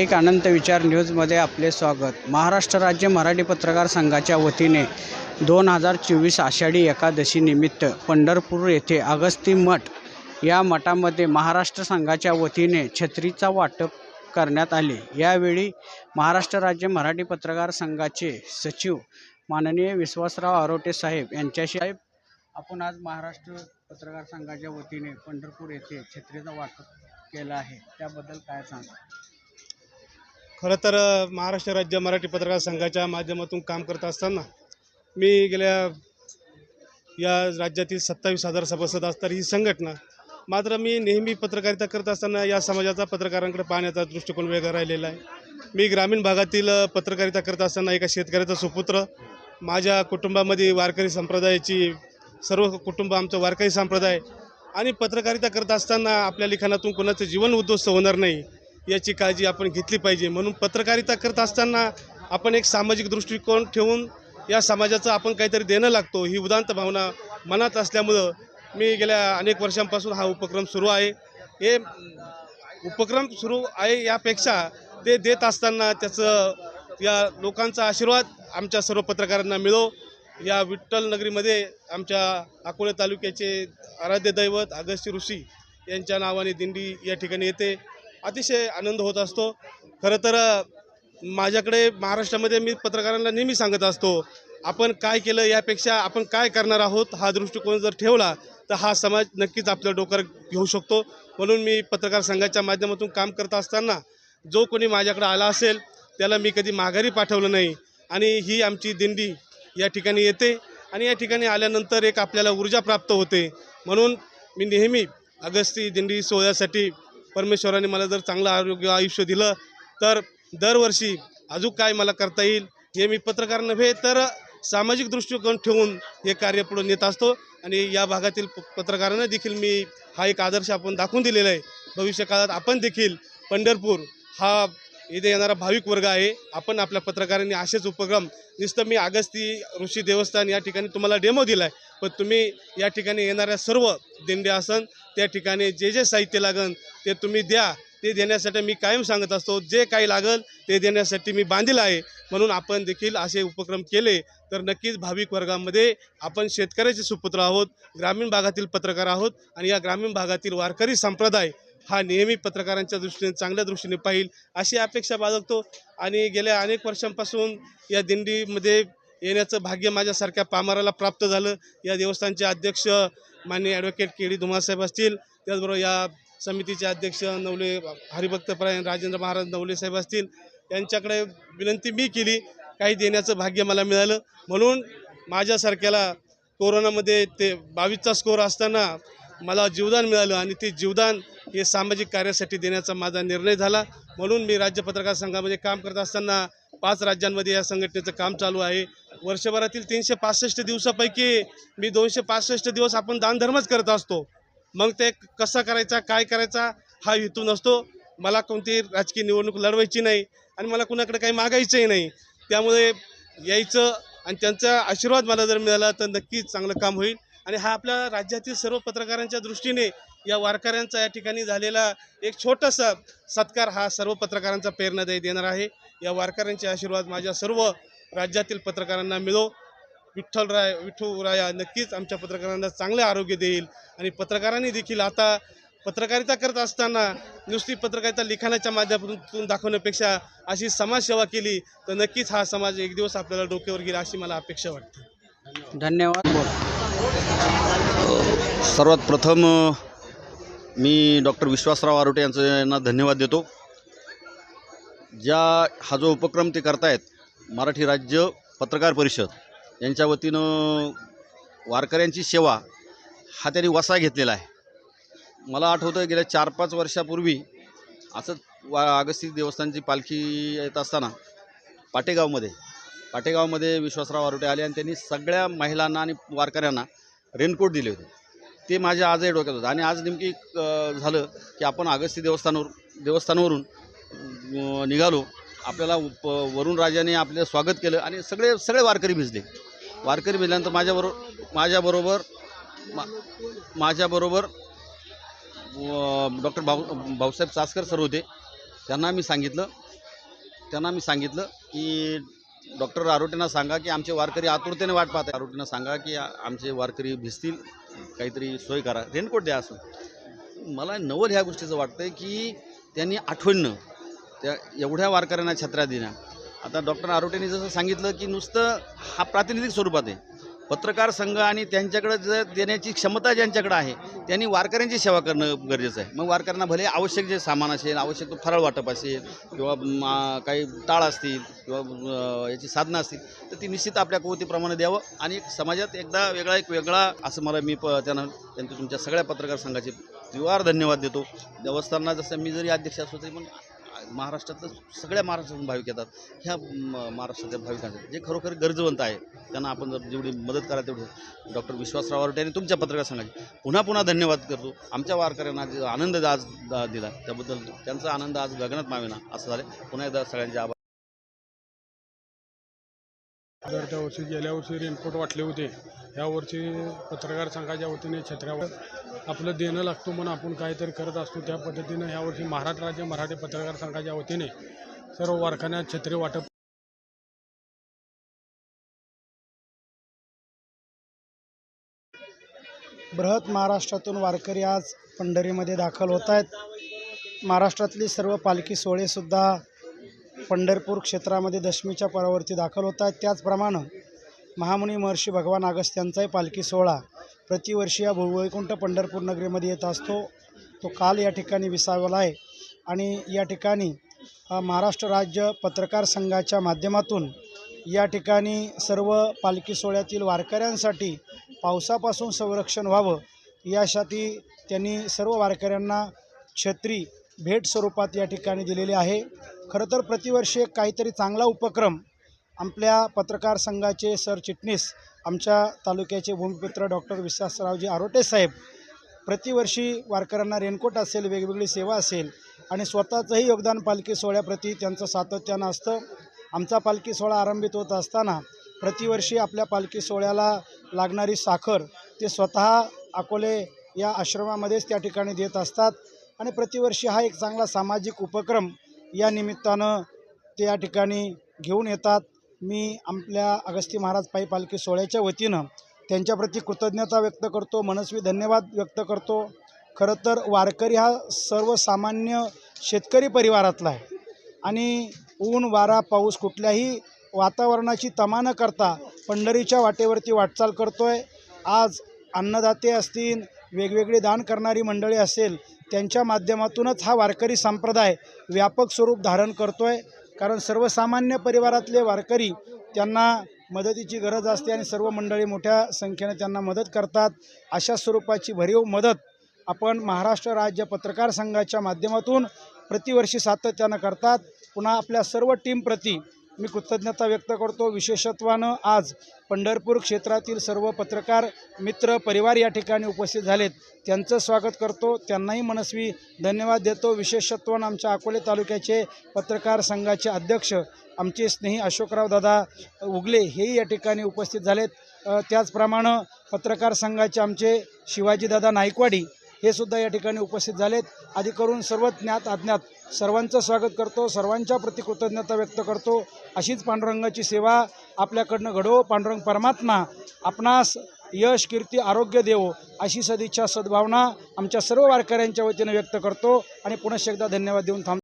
एक अनंत विचार न्यूजमध्ये आपले स्वागत. महाराष्ट्र राज्य मराठी पत्रकार संघाच्या वतीने दोन हजार चोवीस आषाढी एकादशीनिमित्त पंढरपूर येथे अगस्ती मठ या मठामध्ये महाराष्ट्र संघाच्या वतीने छत्रीचा वाटप करण्यात आले. यावेळी महाराष्ट्र राज्य मराठी पत्रकार संघाचे सचिव माननीय विश्वासराव आरोटे साहेब यांच्याशी आपण आज महाराष्ट्र पत्रकार संघाच्या वतीने पंढरपूर येथे छत्रीचा वाटप केला आहे. त्याबद्दल काय सांगा खरं तर महाराष्ट्र राज्य मराठी पत्रकार संघाच्या माध्यमातून काम करत असताना मी गेल्या या राज्यातील सत्तावीस हजार सभासद असतात ही संघटना मात्र मी नेहमी पत्रकारिता करत असताना या समाजाचा पत्रकारांकडे पाहण्याचा दृष्टिकोन वेगळा राहिलेला आहे. मी ग्रामीण भागातील पत्रकारिता करत असताना एका शेतकऱ्याचा सुपुत्र माझ्या कुटुंबामध्ये वारकरी संप्रदायाची सर्व कुटुंब आमचं वारकरी संप्रदाय आणि पत्रकारिता करत असताना आपल्या लिखाणातून कोणाचं जीवन उद्ध्वस्त होणार नाही याची काळजी आपण घेतली पाहिजे. म्हणून पत्रकारिता करत असताना आपण एक सामाजिक दृष्टिकोन ठेवून या समाजाचं आपण काहीतरी देणं लागतो ही उदांत भावना मनात असल्यामुळं मी गेल्या अनेक वर्षांपासून हा उपक्रम सुरू आहे. हे उपक्रम सुरू आहे यापेक्षा ते देत असताना त्याचं या लोकांचा आशीर्वाद आमच्या सर्व पत्रकारांना मिळो. या विठ्ठल नगरीमध्ये आमच्या अकोले तालुक्याचे आराध्य दैवत अगस्ती ऋषी यांच्या नावाने दिंडी या ठिकाणी येते. अतिशय आनंद होत असतो. खरं तर माझ्याकडे महाराष्ट्रामध्ये मी पत्रकारांना नेहमी सांगत असतो आपण काय केलं यापेक्षा आपण काय करणार आहोत हा दृष्टिकोन जर ठेवला तर हा समाज नक्कीच आपल्या डोक्यावर घेऊ शकतो. म्हणून मी पत्रकार संघाच्या माध्यमातून काम करत असताना जो कोणी माझ्याकडे आला असेल त्याला मी कधी माघारी पाठवलं नाही आणि ही आमची दिंडी या ठिकाणी येते आणि या ठिकाणी आल्यानंतर एक आपल्याला ऊर्जा प्राप्त होते. म्हणून मी नेहमी अगस्ती दिंडी सोहळ्यासाठी परमेश्वराने मला जर चांगलं आरोग्य आयुष्य दिलं तर दरवर्षी अजून काय मला करता येईल हे मी पत्रकार नव्हे तर सामाजिक दृष्टिकोन ठेवून हे कार्य पुढे नेत असतो. आणि या भागातील प- पत्रकारांना देखील मी हा एक आदर्श आपण दाखवून दिलेला आहे. भविष्यकाळात आपण देखील पंढरपूर हा इथे येणारा भाविक वर्ग आहे. आपण आपल्या पत्रकारांनी असेच उपक्रम नुसतं मी अगस्ती ऋषी देवस्थान या ठिकाणी तुम्हाला डेमो दिला आहे पण तुम्ही या ठिकाणी येणाऱ्या सर्व दिंड्या असन त्या ठिकाणी जे जे साहित्य लागन ते तुम्ही द्या ते देण्यासाठी मी कायम सांगत असतो. जे काही लागल ते देण्यासाठी मी बांधील आहे. म्हणून आपण देखील असे उपक्रम केले तर नक्कीच भाविक वर्गामध्ये आपण शेतकऱ्याचे सुपुत्र आहोत ग्रामीण भागातील पत्रकार आहोत आणि या ग्रामीण भागातील वारकरी संप्रदाय हा नेहमी पत्रकारांच्या दृष्टीने चांगल्या दृष्टीने पाहिल अशी अपेक्षा बाळगतो. आणि गेल्या अनेक वर्षांपासून या दिंडीमध्ये येण्याचं भाग्य माझ्यासारख्या पामाराला प्राप्त झालं. या देवस्थानचे अध्यक्ष मान्य ॲडव्होकेट के डी धुमासाहेब असतील त्याचबरोबर या समितीचे अध्यक्ष नवले हरिभक्तपरायण राजेंद्र महाराज नवले साहेब असतील यांच्याकडे विनंती मी केली काही देण्याचं भाग्य मला मिळालं. म्हणून माझ्यासारख्याला कोरोनामध्ये ते बावीसचा स्कोर असताना मला जीवदान मिळालं आणि ते जीवदान हे सामाजिक कार्यासाठी देण्याचा माझा निर्णय झाला. म्हणून मी राज्य पत्रकार संघामध्ये काम करत असताना पाच राज्यांमध्ये या संघटनेचं काम चालू आहे. वर्षभरातील तीनशे पासष्ट दिवसापैकी मी दोनशे पासष्ट दिवस आपण दानधर्मच करत असतो. मग ते कसा करायचा काय करायचा हा हेतू नसतो. मला कोणती राजकीय निवडणूक लढवायची नाही आणि मला कुणाकडे काही मागायचंही नाही. त्यामुळे यायचं आणि त्यांचा आशीर्वाद मला जर मिळाला तर नक्कीच चांगलं काम होईल. आणि हा आपल्या राज्यातील सर्व पत्रकारांच्या दृष्टीने या वारकऱ्यांचा या ठिकाणी झालेला एक छोटासा सत्कार हा सर्व पत्रकारांचा प्रेरणादायी देणार आहे. या वारकऱ्यांचे आशीर्वाद माझ्या सर्व राज्यातील पत्रकारांना मिळो. विठ्ठलराय विठ्ठलराया नक्कीच आमच्या पत्रकारांना चांगले आरोग्य देईल आणि पत्रकारांनी देखील आता पत्रकारिता करत असताना नुसती पत्रकारिता लिखाणाच्या माध्यमातून दाखवण्यापेक्षा अशी समाजसेवा केली तर नक्कीच हा समाज एक दिवस आपल्याला डोक्यावर गेला अशी मला अपेक्षा वाटते. धन्यवाद. सर्वात प्रथम मी डॉक्टर विश्वासराव आरोटे यांचं यांना धन्यवाद देतो. ज्या हा जो उपक्रम ते करतायत मराठी राज्य पत्रकार परिषद यांच्या वतीनं वारकऱ्यांची सेवा हा त्यांनी वसा घेतलेला आहे. मला आठवतं गेल्या चार पाच वर्षापूर्वी असंच वा अगस्ती देवस्थानची पालखी येत असताना पाटेगावमध्ये पाटेगावमध्ये विश्वासराव आरोटे आले आणि त्यांनी सगळ्या महिलांना आणि वारकऱ्यांना रेनकोट दिले होते. ते माझ्या आजही डोक्यात होतं आणि आज नेमकी झालं की आपण अगस्ती देवस्थानावर देवस्थानावरून निघालो. आपल्याला उप वरुण राजाने आपलं स्वागत केलं आणि सगळे सगळे वारकरी भिजले. वारकरी भिजल्यानंतर माझ्याबरोबर माझ्याबरोबर मा माझ्याबरोबर डॉक्टर भाऊ भाऊसाहेब चासकर सर होते. त्यांना मी सांगितलं त्यांना मी सांगितलं की डॉक्टर आरोटेंना सांगा की आमचे वारकरी आतुरतेने वाट पाहत आरोटेंना सांगा की आमचे वारकरी भिजतील काहीतरी सोय करा रेनकोट द्या असं. मला नवल ह्या गोष्टीचं वाटतं की त्यांनी आठवणनं त्या एवढ्या वारकऱ्यांना छत्र्या देण्या आता डॉक्टर आरोटेंनी जसं सांगितलं की नुसतं हा प्रातिनिधिक स्वरूपात आहे. पत्रकार संघ आणि त्यांच्याकडे जर देण्याची क्षमता ज्यांच्याकडे आहे त्यांनी वारकऱ्यांची सेवा करणं गरजेचं आहे. मग वारकऱ्यांना भले आवश्यक जे सामान असेल आवश्यक तो फराळ वाटप असेल किंवा काही टाळ असतील किंवा याची साधनं असतील तर ती निश्चित आपल्या कुवतीप्रमाणे द्यावं. आणि समाजात एकदा वेगळा एक वेगळा असं मला मी प त्यांना त्यांचं तुमच्या सगळ्या पत्रकार संघाचे त्रिवार धन्यवाद देतो. देवस्थानला जसं मी जरी अध्यक्ष असलो तरी पण महाराष्ट्रातलं सगळ्या महाराष्ट्रातून भाविक येतात. ह्या म- महाराष्ट्राच्या भाविकांचे. जे खरोखर गरजवंत आहे त्यांना आपण जर जेवढी मदत करा तेवढी. डॉक्टर विश्वासराव आवटे तुमच्या पत्रकार सांगायची पुन्हा पुन्हा धन्यवाद करतो. आमच्या वारकऱ्यांना जे आनंद आज दिला. त्याबद्दल त्यांचा आनंद आज गगनात मावेना. असं झालं. पुन्हा एकदा सगळ्यांचे आभार. जर त्या वर्षी गेल्या वर्षी रेनकोट वाटले होते. यावर्षी पत्रकार संघाच्या वतीने छत्र्यावर आपलं देणं लागतो म्हणून आपण काहीतरी करत असतो. त्या पद्धतीनं यावर्षी महाराष्ट्र राज्य मराठी पत्रकार संघाच्या वतीने सर्व वारखान्यात छत्री वाटप बृहत महाराष्ट्रातून वारकरी आज पंढरीमध्ये दाखल होत आहेत. महाराष्ट्रातली सर्व पालखी सोहळेसुद्धा पंढरपूर क्षेत्रामध्ये दशमीच्या परावरती दाखल होत आहेत. त्याचप्रमाणे महामुनी महर्षी भगवान अगस्त्यांचाही पालखी सोहळा प्रतिवर्षी या भूवैकुंठ पंढरपूर नगरीमध्ये येत असतो. तो काल या ठिकाणी विसावला आहे आणि या ठिकाणी महाराष्ट्र राज्य पत्रकार संघाच्या माध्यमातून या ठिकाणी सर्व पालखी सोहळ्यातील वारकऱ्यांसाठी पावसापासून संरक्षण व्हावं यासाठी त्यांनी सर्व वारकऱ्यांना छत्री भेट स्वरूपात या ठिकाणी दिलेली आहे. खरं तर प्रतिवर्षी एक काहीतरी चांगला उपक्रम आपल्या पत्रकार संघाचे सरचिटणीस आमच्या तालुक्याचे भूमिपुत्र डॉक्टर विश्वासरावजी आरोटे साहेब प्रतिवर्षी वारकऱ्यांना रेनकोट असेल वेगवेगळी सेवा असेल आणि स्वतःचंही योगदान पालखी सोहळ्याप्रती त्यांचं सातत्यानं असतं आमचा पालखी सोहळा आरंभित होत असताना प्रतिवर्षी आपल्या पालखी सोहळ्याला लागणारी साखर ते स्वतः अकोले या आश्रमामध्येच त्या ठिकाणी देत असतात. आणि प्रतिवर्षी हा एक चांगला सामाजिक उपक्रम या निमित्तानं ते या ठिकाणी घेऊन येतात. मी आपल्या अगस्ती महाराज पायी पालखी सोहळ्याच्या वतीनं त्यांच्याप्रती कृतज्ञता व्यक्त करतो मनस्वी धन्यवाद व्यक्त करतो. खरं तर वारकरी हा सर्वसामान्य शेतकरी परिवारातला आहे आणि ऊन वारा पाऊस कुठल्याही वातावरणाची तमा न करता पंढरीच्या वाटेवरती वाटचाल करतो आहे आज अन्नदाते असतील वेगवेगळी दान करणारी मंडळी असेल त्यांच्या माध्यमातूनच हा वारकरी संप्रदाय व्यापक स्वरूप धारण करतो आहे कारण सर्वसामान्य परिवारातले वारकरी त्यांना मदतीची गरज असते आणि सर्व मंडळी मोठ्या संख्येने त्यांना मदत करतात. अशा स्वरूपाची भरीव मदत आपण महाराष्ट्र राज्य पत्रकार संघाच्या माध्यमातून प्रतिवर्षी सातत्यानं करतात. पुन्हा आपल्या सर्व टीमप्रती मी कृतज्ञता व्यक्त करतो. विशेषत्वानं आज पंढरपूर क्षेत्रातील सर्व पत्रकार मित्र परिवार या ठिकाणी उपस्थित झालेत. त्यांचं स्वागत करतो. त्यांनाही मनस्वी धन्यवाद देतो. विशेषत्वानं आमच्या अकोले तालुक्याचे पत्रकार संघाचे अध्यक्ष आमचे स्नेही अशोकराव दादा उगले हेही या ठिकाणी उपस्थित झालेत. त्याचप्रमाणे पत्रकार संघाचे आमचे शिवाजीदादा नाईकवाडी हे सुद्धा या ठिकाणी उपस्थित झालेत. आधी करून सर्व ज्ञात अज्ञात सर्वांचं स्वागत करतो सर्वांच्या प्रति कृतज्ञता व्यक्त करतो. अशीच पांडुरंगाची सेवा आपल्याकडनं घडो. पांडुरंग परमात्मा आपणास यश कीर्ती आरोग्य देवो अशी सदिच्छा सद्भावना आमच्या सर्व वारकऱ्यांच्या वतीनं व्यक्त करतो. आणि पुनश्च एकदा धन्यवाद देऊन थांब